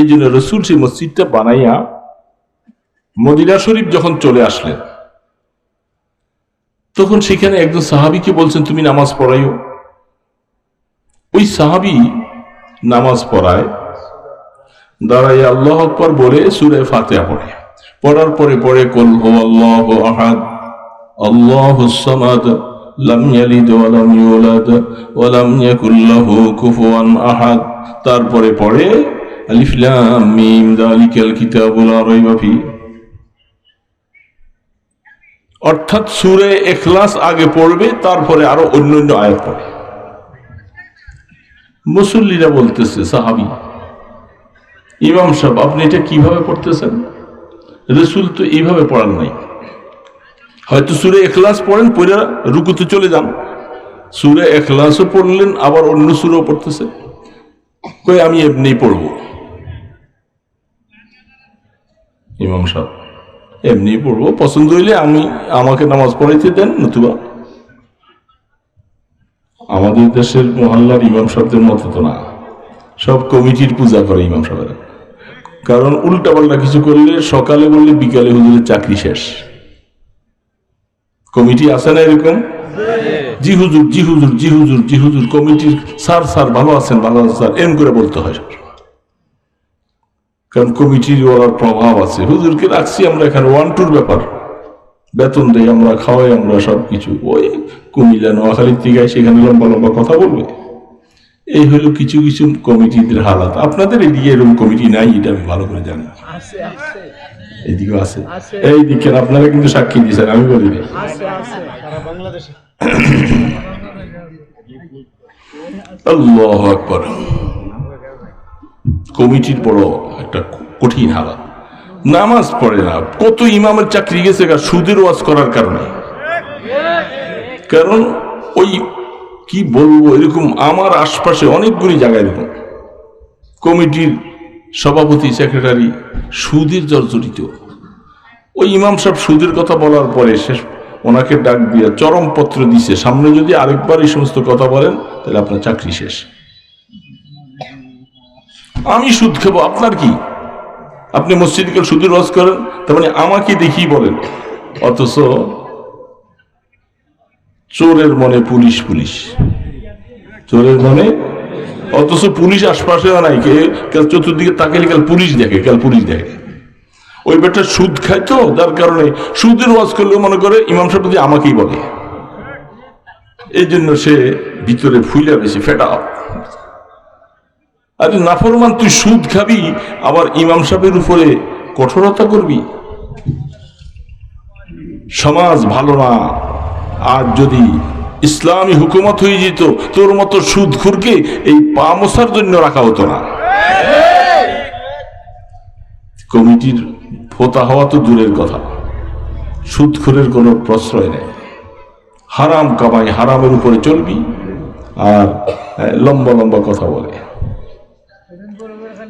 এই জন্য রসুল সেই মসজিদটা বানাইয়া মদিনা শরীফ যখন চলে আসলেন, তখন সেখানে একজন সাহাবিকে বলছেন, তুমি নামাজ পড়াইও। ওই সাহাবি নামাজ পড়ায় দাঁড়াই আল্লাহ আকবর বলে সুরে ফাতেহা পড়ে। পড়ার পরে পড়ে, কল হো আল্লাহ আহাদ, আল্লাহ সামাদ, লাম ইয়ালিদ ওয়া লাম ইউলাদ, ওয়া লাম ইয়াকুল লাহু কুফুয়ান আহাদ। তারপরে পড়ে আলিফ লাম মিম যালিকাল কিতাবুল লা রাইবা ফি। অর্থাৎ সুরে ইখলাস আগে পড়বে, তারপরে আরও অন্য অন্য আয়াত পড়ে। মুসল্লিরা বলতেছে, সাহাবি, ইমাম সাহেব, আপনি এটা কীভাবে পড়তেছেন? রসুল তো এইভাবে পড়ান নাই। হয়তো সুরে এখলাস পড়েন, পড়ে রুকুতে চলে যান। সুরে এখলাসও পড়লেন, আবার অন্য সুরও পড়তেছে। কই আমি এমনি পড়ব? ইমাম সাহেব। এমনি পড়ব, পছন্দ হইলে আমি আমাকে নামাজ পড়াইতে দেন, নতুবা। আমাদের দেশের মহল্লার ইমাম সাহেবদের মতো তো না। সব কমিটির পূজা করে ইমাম সাহেবেরা। কারণ উল্টা পাল্টা কিছু করলে সকালে বললে বিকালে হুজুরের চাকরি শেষ। কমিটি আছে না এরকম? জি হুজুর জি হুজুর জি হুজুর জি হুজুর, কমিটির স্যার স্যার ভালো আছেন ভালো আছেন, স্যার এম করে বলতে হয়। কারণ কমিটির ওরার প্রভাব আছে। হুজুরকে রাখছি আমরা এখানে ওয়ান টুর ব্যাপার। বেতন দেয় আমরা খাওয়াই আমরা সব কিছু ওই কুমিল্লা নোয়াখালীর থেকে সেখানে লম্বা লম্বা কথা বলবে। এই হলো কিছু কিছু কমিটিদের হালাত। আপনাদের এদিকে এরকম কমিটি নাই এটা আমি ভালো করে জানি। আছে আছে। এদিকেও আছে। আছে। এই দিকে আপনারা কিন্তু সাক্ষী দিয়েছেন আমি বলি নাই। আল্লাহ আকবর। কমিটির বড় একটা কঠিন হালাত। নামাজ পড়ে না, কত ইমামের চাকরি গেছে সুদের ওয়াজ করার কারণে। কারণ ওই, কি বলব, এরকম আমার আশপাশে অনেকগুলি জায়গায় এরকম। কমিটির সভাপতি, সেক্রেটারি সুদের জর্জরিত ওই ইমাম সাহেব সুদের কথা বলার পরে শেষ ওনাকে ডাক দিয়ে চরমপত্র দিছে। সামনে যদি আরেকবার এই সমস্ত কথা বলেন, তাহলে আপনার চাকরি শেষ। আমি সুদ খাব, আপনার কি? আপনি মসজিদকে সুদের রস করেন, তার মানে আমাকে দেখি বলেন। অথচ চোরের মনে পুলিশ পুলিশ। চোরের মনে? অথচ পুলিশ আশপাশেও নাই, কে? কাল চতুর্দিকে তাকালে কাল পুলিশ দেখে কাল পুলিশ দেখে। ওই বেটা সুদ খায় তো, যার কারণে সুদের ওয়াজ করলেও মনে করে ইমাম সাহেব আমাকেই বলে। এই জন্য সে ভিতরে ফুইলা বেশি ফেটা আরে নাফরমান, তুই সুদ খাবি, আবার ইমাম সাহেবের উপরে কঠোরতা করবি? সমাজ ভালো না। আর যদি ইসলামী হুকুমত হয়ে যেত, তোর মতো সুদখুরকে এই পা মোছার জন্য রাখা হতো না। কমিটির ফোতা হওয়া তো দূরের কথা। সুদখোরের কোনো প্রশ্রয় নেই। হারাম কামাই হারামের উপরে চলবি, আর লম্বা লম্বা কথা বলে।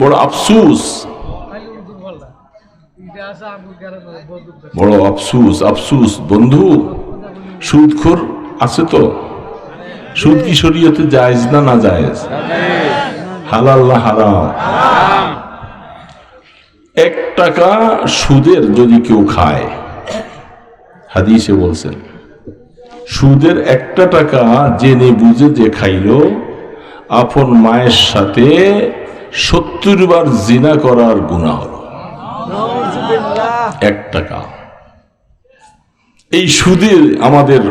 বড় আফসুস। বড় আফসুস আফসুস। বন্ধু, সুদখোর আছে তো? সুদ কি শরীয়তে জায়েজ না না জায়েজ? হালাল না হারাম? এক টাকা সুদের যদি কেউ খায়, হাদিসে বলছেন, সুদের একটা টাকা জেনে বুঝে যে খাইল, আপন মায়ের সাথে সত্তর বার জিনা করার গুণা হলো। এক টাকা এই সুদের আমাদের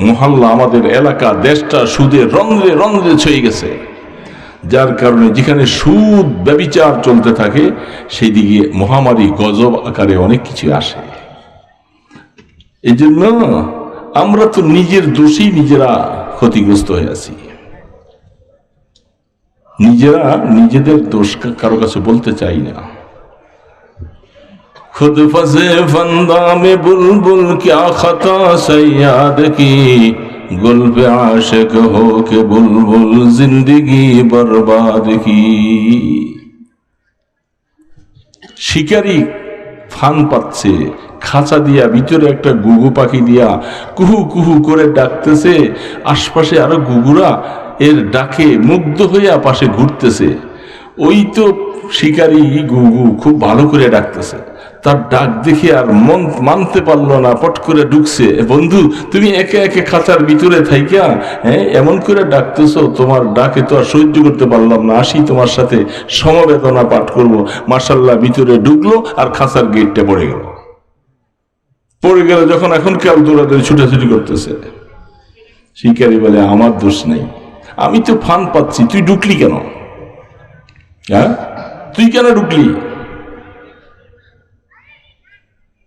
মহল্লা, আমাদের এলাকা, দেশটা সুদের রন্ধ্রে রন্ধ্রে ছয়ে গেছে। যার কারণে যেখানে সুদ ব্যবিচার চলতে থাকে সেই দিকে মহামারী গজব আকারে অনেক কিছু আসে। এই জন্য আমরা তো নিজের দোষেই নিজেরা ক্ষতিগ্রস্ত হয়ে আছি। নিজেরা নিজেদের দোষ কারও কাছে বলতে চাই না। খুদ ফসে বুলবুল খতা কি বুলবুল বরবাদ কি। শিকারি ফান পাচ্ছে, খাঁচা দিয়া ভিতরে একটা গুগু পাখি দিয়া কুহু কুহু করে ডাকতেছে, আশপাশে আরও গুগুরা এর ডাকে মুগ্ধ হইয়া পাশে ঘুরতেছে। ওই তো শিকারী গুগু খুব ভালো করে ডাকতেছে। তার ডাক দেখে আর মন মানতে পারল না, পট করে ঢুকছে। বন্ধু, তুমি একে একে খাঁচার ভিতরে থাইকা হ্যাঁ? এমন করে ডাকতেছো, তোমার ডাকে তো আর সহ্য করতে পারলাম না। আসি তোমার সাথে সমবেদনা পাঠ করব। মার্শাল্লাহ ভিতরে ঢুকলো আর খাঁচার গেটটা পড়ে গেল। পড়ে গেলে যখন এখন কাল দৌড়াদৌড়ি ছুটাছুটি করতেছে। শিকারি বলে, আমার দোষ নেই। আমি তো ফান পাচ্ছি, তুই ঢুকলি কেন? হ্যাঁ? তুই কেন ঢুকলি?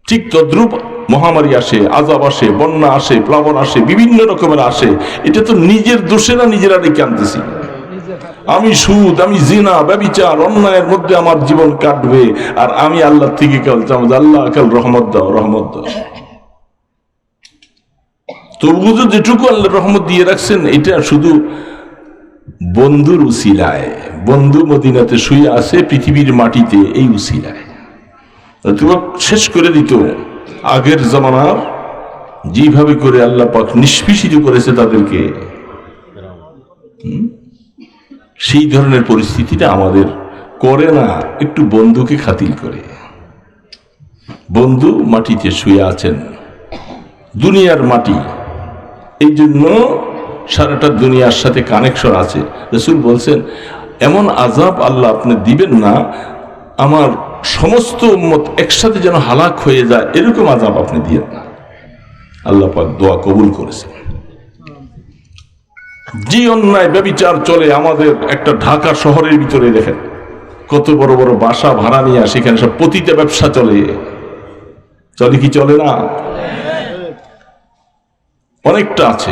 ঠিক তদ্রুপ মহামারী আসে, আজাব আসে, বন্যা আসে, প্লাবন আসে, বিভিন্ন রকমের আসে। এটা তো নিজের দোষে না নিজেরা ডেকে আনতেছি। আমি সুদ, আমি জিনা, ব্যবিচার, অন্যায়ের মধ্যে আমার জীবন কাটবে, আর আমি আল্লাহ থেকে কাল আল্লাহ কাল রহমত দাও রহমত দাও। তবুজো যেটুকু আল্লাহ রহমত দিয়ে রাখছেন, এটা শুধু বন্ধুর উসিলায়, বন্ধু মদিনাতে শুয়ে আছে পৃথিবীর মাটিতে এই উসিলায়। তোমার শেষ করে দিত, আগের জামানার যেভাবে করে আল্লাহ পাক নিষ্পিষিত করেছে তাদেরকে। সেই ধরনের পরিস্থিতিটা আমাদের করে না, একটু বন্ধুকে খাতিল করে। বন্ধু মাটিতে শুয়ে আছেন, দুনিয়ার মাটি। এই জন্য সারাটা দুনিয়ার সাথে কানেকশন আছে। রসুল বলছেন, এমন আজাব আল্লাহ আপনি দিবেন না, আমার সমস্ত উম্মত একসাথে যেন হালাক হয়ে যায়, এরকম আজাব আপনি দিয়েন না। আল্লাহ পাক দোয়া কবুল করেছেন। যে অন্যায় ব্যবিচার চলে আমাদের একটা ঢাকা শহরের ভিতরে দেখেন, কত বড় বড় বাসা ভাড়া নিয়ে সেখানে সব পতিতে ব্যবসা চলে। চলে কি চলে না? অনেকটা আছে।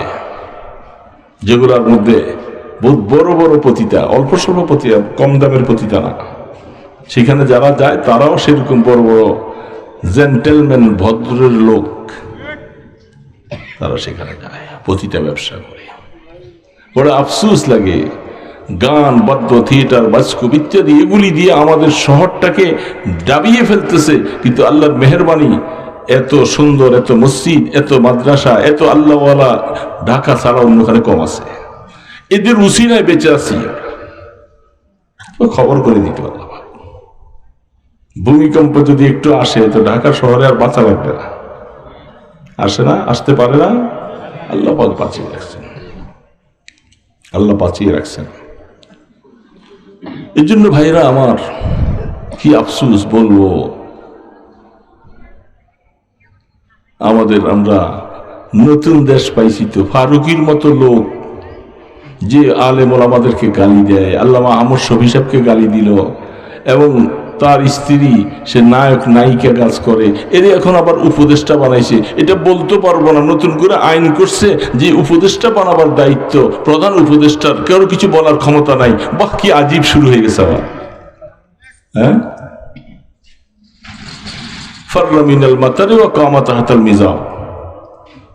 যেগুলোর মধ্যে বহুত বড় বড় পতিতা, অল্প স্বল্প পতিতা, কম দামের পতিতা না। সেখানে যারা যায়, তারাও সেরকম বড় বড় জেন্টেলম্যান ভদ্রের লোক। তারা সেখানে যায়, পতিতা ব্যবসা করে। বড় আফসুস লাগে। গান, বাদ্য, থিয়েটার, বাস্কুপ ইত্যাদি, এগুলি দিয়ে আমাদের শহরটাকে ডাবিয়ে ফেলতেছে। কিন্তু আল্লাহর মেহরবানি এত সুন্দর, এত মসজিদ, এত মাদ্রাসা, এত আল্লাহওয়ালা, ঢাকা ছাড়া অন্যখানে কম আছে। এদের উসিনায় বেঁচে আছি খবর করে দিতে পারলাম ভূমিকম্প যদি একটু আসে, তো ঢাকা শহরে আর বাঁচা লাগবে না। আসে না, আসতে পারে না। আল্লাহ পাক বাঁচিয়ে রাখছেন। আল্লাহ বাঁচিয়ে রাখছেন। এই জন্য ভাইরা আমার, কি আফসুস বলব? আমাদের আমরা নতুন দেশ পাইছি তো, ফারুকির মতো লোক যে আলেমল আমাদেরকে গালি দেয়, আল্লামা আমর শফি সাহেবকে গালি দিল, এবং তার স্ত্রী, সে নায়ক নায়িকা কাজ করে, এর এখন আবার উপদেষ্টা বানাইছে। এটা বলতে পারব না, নতুন করে আইন করছে যে উপদেষ্টা বানাবার দায়িত্ব, প্রধান উপদেষ্টার, কারও কিছু বলার ক্ষমতা নাই। বাহ, কি আজীব শুরু হয়ে গেছে আবার। হ্যাঁ? ফাররা মিনাল মাতারে ওয়া কামা তাহাতাল মিজাম।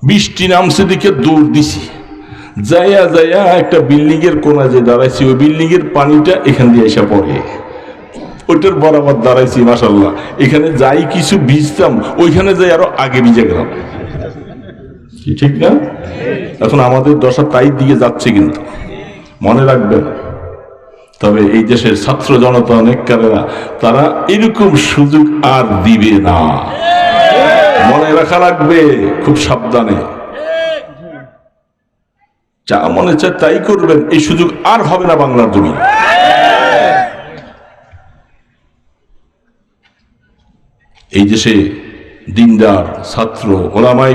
বৃষ্টি নামছে দিকে দৌড় দিছি। যাইয়া যাইয়া একটা বিল্ডিং এর কোনা যে দাঁড়াইছি, ওই বিল্ডিং এর পানিটা এখান দিয়ে এসে পড়ে। ওইটার বরাবর দাঁড়াইছি মাসাল্লাহ এখানে যাই কিছু ভিজতাম, ওইখানে যাই আরও আগে ভিজে গেলাম। ঠিক না? এখন আমাদের দশা তাই দিকে যাচ্ছে কিন্তু। মনে রাখবেন তবে এই দেশের ছাত্র জনতা অনেককারেরা, তারা এরকম সুযোগ আর দিবে না। মনে রাখা লাগবে, খুব সাবধানে। যা মনে চায় তাই করবেন, এই সুযোগ আর হবে না বাংলার জমি এই দেশে দিনদার, ছাত্র ওলামাই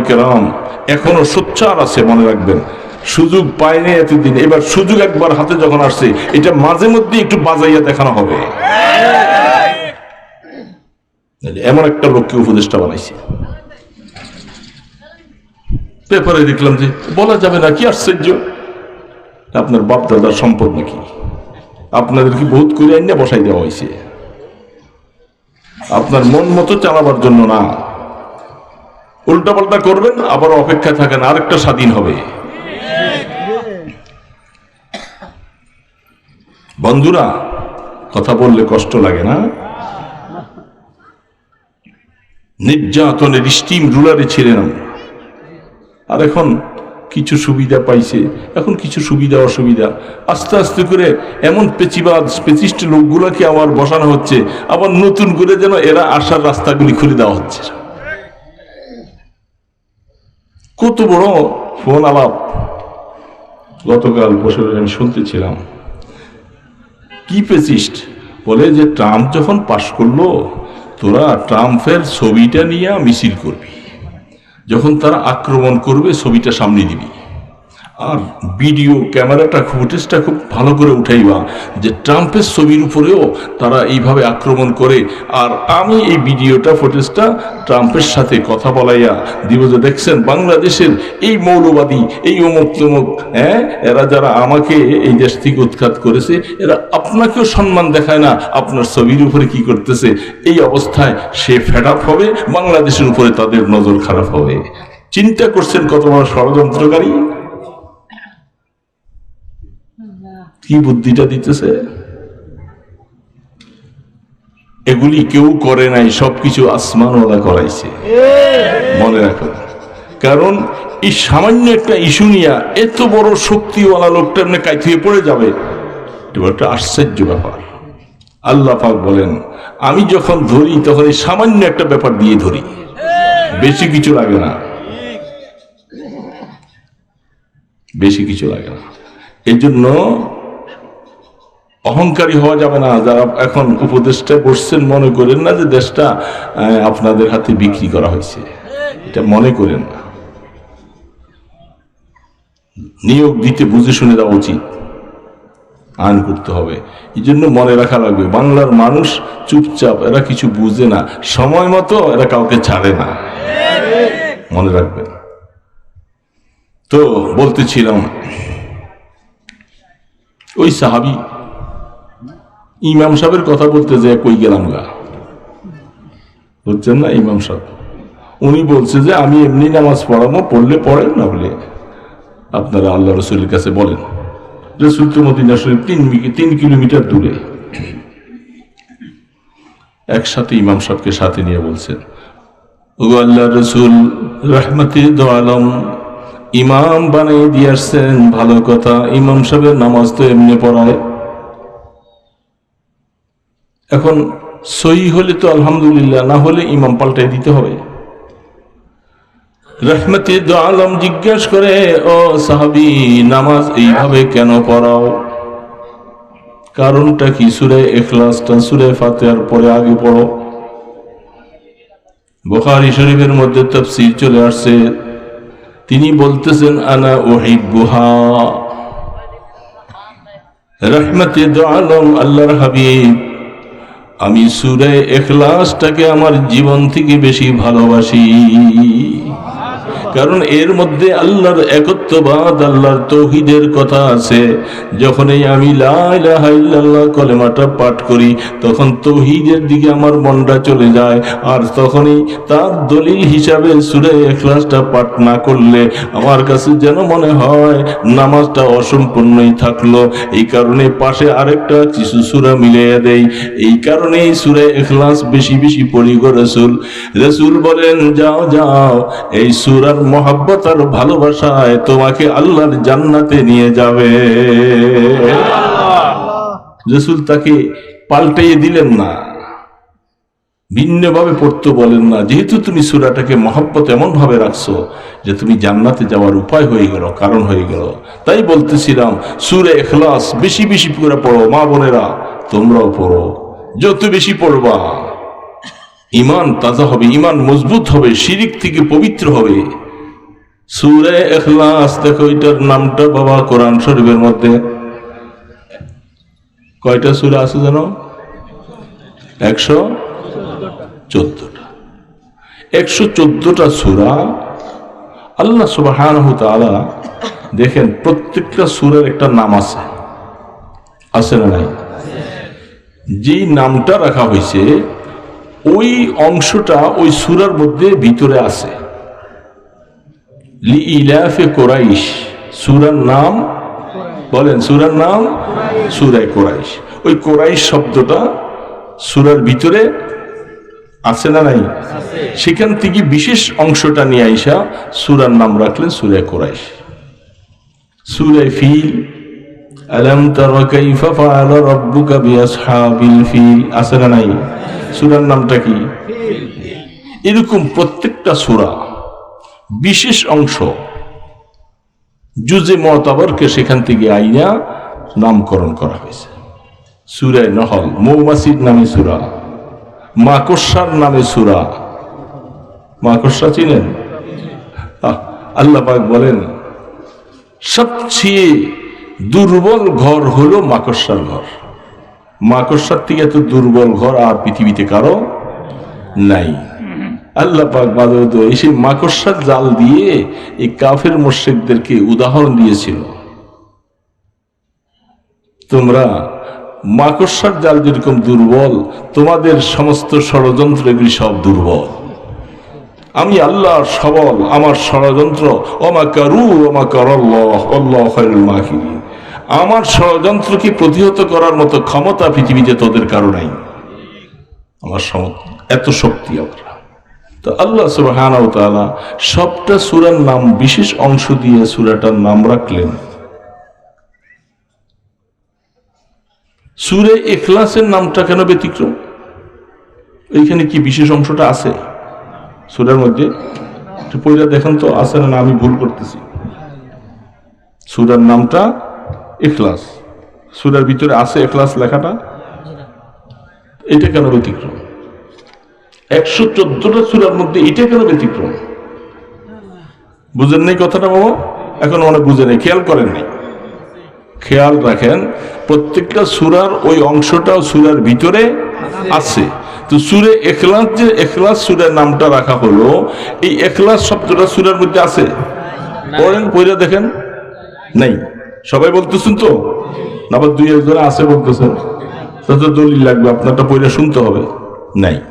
এখনও সোচ্চার আছে, মনে রাখবেন। সুযোগ পায়নি এতদিন। এবার সুযোগ একবার হাতে যখন আসছে, এটা মাঝে মধ্যে একটু বাজাইয়া দেখানো হবে। এমন একটা লোককে উপদেষ্টা বানাইছে। পেপারে দেখলাম যে, বলা যাবে না, কি আশ্চর্য। আপনার বাপ দাদার সম্পদ নাকি? আপনাদেরকে বহুত করে আইনা বসাই দেওয়া হয়েছে? আপনার মন মতো চালাবার জন্য না। উল্টা পাল্টা করবেন, আবার অপেক্ষা থাকেন, আরেকটা স্বাধীন হবে। বন্ধুরা, কথা বললে কষ্ট লাগে না? নির্যাতনের স্টিম রুলারে ছিলেন আর এখন কিছু সুবিধা পাইছে, এখন কিছু সুবিধা, অসুবিধা। আস্তে আস্তে করে এমন পেচিবাদ, পেচিষ্ট লোকগুলোকে আবার বসানো হচ্ছে, আবার নতুন করে যেন এরা আসার রাস্তাগুলি খুলে দেওয়া হচ্ছে। কত বড় ফোন আলাপ। গতকাল বসে আমি শুনতেছিলাম। কি পেচিস্ট বলে যে ট্রাম্প যখন পাশ করল, তোরা ট্রাম্পের ছবিটা নিয়ে মিছিল করবি। যখন তারা আক্রমণ করবে, ছবিটা সামনে দিবি। আর ভিডিও ক্যামেরাটা ফুটেজটা খুব ভালো করে উঠাইবা যে ট্রাম্পের ছবির উপরেও তারা এইভাবে আক্রমণ করে। আর আমি এই ভিডিওটা ফুটেজটা ট্রাম্পের সাথে কথা বলাইয়া দিব যে দেখছেন বাংলাদেশের এই মৌলবাদী, এই অমুক তমুক হ্যাঁ এরা যারা আমাকে এই দেশ থেকে উৎখাত করেছে, এরা আপনাকেও সম্মান দেখায় না আপনার ছবির উপরে কি করতেছে। এই অবস্থায় সে আপ হবে, বাংলাদেশের উপরে তাদের নজর খারাপ হবে। চিন্তা করছেন কত বড় ষড়যন্ত্রকারী? কি বুদ্ধিটা দিতেছে? এগুলি কেউ করে নাই, সবকিছু আসমানওয়ালা করাইছে। মনে রাখো। কারণ এই সামান্য একটা ইস্যু নিয়ে এত বড় শক্তিওয়ালা লোকটা এমনি কাইথিয়ে পড়ে যাবে একটা আশ্চর্য ব্যাপার। আল্লাহ পাক বলেন, আমি যখন ধরি, তখন এই সামান্য একটা ব্যাপার দিয়ে ধরি। বেশি কিছু লাগে না। বেশি কিছু লাগে না। এই জন্য অহংকারী হওয়া যাবে না। যারা এখন উপদেশটা বসছেন, মনে করেন না যে দেশটা আপনাদের হাতে বিক্রি করা হয়েছে। এটা মনে করেন না। নিয়োগ দিতে বুঝে শুনে দেওয়া উচিত। আইন করতে হবে। এই জন্য মনে রাখা লাগবে, বাংলার মানুষ চুপচাপ, এরা কিছু বুঝে না। সময় মতো এরা কাউকে ছাড়ে না। মনে রাখবেন। তো বলতেছিলাম, ওই সাহাবি ইমাম সাহেবের কথা বলতে যে কই গেলাম গা? বুঝছেন না, ইমাম সাহেব? উনি বলছে যে আমি এমনি নামাজ পড়াবো, পড়লে পড়েন না বলে। আপনারা আল্লাহ রসুলের কাছে বলেন রসুল তো শরীফ তিন তিন কিলোমিটার দূরে। একসাথে ইমাম সাহেবকে সাথে নিয়ে বলছেন, ও আল্লাহ রসুল, রহমতি দোয়ালম, ইমাম বানিয়ে দিয়ে আসছেন, ভালো কথা। ইমাম সাহেবের নামাজ তো এমনি পড়ায়। এখন সই হলে তো আলহামদুলিল্লাহ, না হলে ইমাম পাল্টাই দিতে হবে। রহমতি আলম জিজ্ঞেস করে, ও সাহাবি, নামাজ এইভাবে কেন পড়াও? কারণটা কি? সুরে এখলাসটা সুরে ফাতেহার পরে আগে পড়ো। বুখারী শরীফের মধ্যে তফসির চলে আসছে। তিনি বলতেছেন, আনা ওহিবুহা রহমতে আলম, আল্লাহর হাবিব আমি সুরে এখলাসটাকে আমার জীবন থেকে বেশি ভালোবাসি। কারণ এর মধ্যে আল্লাহর একত্ববাদ, আল্লাহর তৌহিদের কথা আছে। যখনই আমি কলেমাটা পাঠ করি, তখন তৌহিদের দিকে আমার মনটা চলে যায়। আর তখনই তার দলিল হিসাবে সুরে এখলাসটা পাঠ না করলে আমার কাছে যেন মনে হয় নামাজটা অসম্পূর্ণই থাকল। এই কারণে পাশে আরেকটা কিছু সুরা মিলিয়ে দেই। এই কারণেই সুরে এখলাস বেশি বেশি পড়ি গো রসুল। রসুল বলেন, যাও যাও, এই সুরার মহাব্বত আর ভালোবাসায় তোমাকে আল্লাহর জান্নাতে নিয়ে যাবে। রসুল তাকে পাল্টাইয়ে দিলেন না। ভিন্নভাবে পড়তে বলেন না। যেহেতু তুমি সুরাটাকে মহাব্বত এমন ভাবে রাখছো যে তুমি জান্নাতে যাওয়ার উপায় হয়ে গেল, কারণ হয়ে গেল। তাই বলতেছিলাম, সুরে এখলাস বেশি বেশি করে পড়ো, মা বোনেরা, তোমরাও পড়ো। যত বেশি পড়বা ইমান তাজা হবে ইমান মজবুত হবে, শিরিক থেকে পবিত্র হবে। সুরে এখলাস দেখো এটার নামটা বাবা কোরআন শরীফের মধ্যে। কয়টা সুরে আছে জানো? একশো চোদ্দটা। একশো চোদ্দটা সুরা আল্লাহ সুবাহ দেখেন প্রত্যেকটা সুরের একটা নাম আছে। আছে না নাই? যেই নামটা রাখা হয়েছে, ওই অংশটা ওই সুরার মধ্যে ভিতরে আছে। লি ইলাফে কোরাইশ। সুরার নাম? বলেন, সুরার নাম? সুরায় কোরাইশ। ওই কোরাইশ শব্দটা সুরার ভিতরে আছে না নাই? সেখান থেকে বিশেষ অংশটা নিয়ে আইসা সুরার নাম রাখলেন সুরায় কোরাইশ। সুরায় ফিল, আলম তার কাইফা ফাআলা রাব্বুকা বিআসহাবিল ফিল? আছে না নাই? সুরার নামটা কি? এরকম প্রত্যেকটা সূরা বিশেষ অংশ জুজে মতাবরকে সেখান থেকে আইনা নামকরণ করা হয়েছে। সুরায় নহল মৌমাছির নামে সুরা মাকসার নামে সুরা। মাকসা চিনেন? আহ, আল্লাহ পাক বলেন সবচেয়ে দুর্বল ঘর হলো মাকসার ঘর। মাকসার থেকে এত দুর্বল ঘর আর পৃথিবীতে কারও নাই। আল্লাহ পাক এসে মাকসার জাল দিয়ে এই কাফের মোর্শেকদেরকে উদাহরণ দিয়েছিল। তোমরা মাকসার জাল যেরকম দুর্বল, তোমাদের সমস্ত ষড়যন্ত্র এগুলি সব দুর্বল। আমি আল্লাহর সবল, আমার ষড়যন্ত্র অমা কারু অমা করল্লাহ আল্লাহ খায়রুল মাকিরিন। আমার ষড়যন্ত্রকে প্রতিহত করার মতো ক্ষমতা পৃথিবীতে তোদের কারও নাই। আমার এত শক্তি আমার। তো আল্লাহ সুবহানাহু ওয়া সবটা সূরার নাম, বিশেষ অংশ দিয়ে সূরাটার নাম রাখলেন। সুরে এখলাসের নামটা কেন ব্যতিক্রম? এইখানে কি বিশেষ অংশটা আছে? সূরার মধ্যে পড়ে দেখেন তো, আছে না আমি ভুল করতেছি। সুরার নামটা এখলাস সূরার ভিতরে আছে এখলাস লেখাটা? এটা কেন ব্যতিক্রম? একশো চোদ্দটা সুরার মধ্যে এটা কেন ব্যতিক্রম? বুঝেন নাই কথাটা বাবা? এখন অনেক বুঝে নেই খেয়াল করেন নাই। খেয়াল রাখেন প্রত্যেকটা সুরার ওই অংশটাও সুরার ভিতরে আছে। তো সুরে এখলাস যে এখলাস সুরের নামটা রাখা হলো এই এখলাস শব্দটা সুরের মধ্যে আছে? পড়েন পড়ে দেখেন। নাই। সবাই বলতেছেন তো? না আবার দুই একজন আছে বলতেছেন। তাতে দলিল লাগবে আপনারটা পড়ে শুনতে হবে। নাই।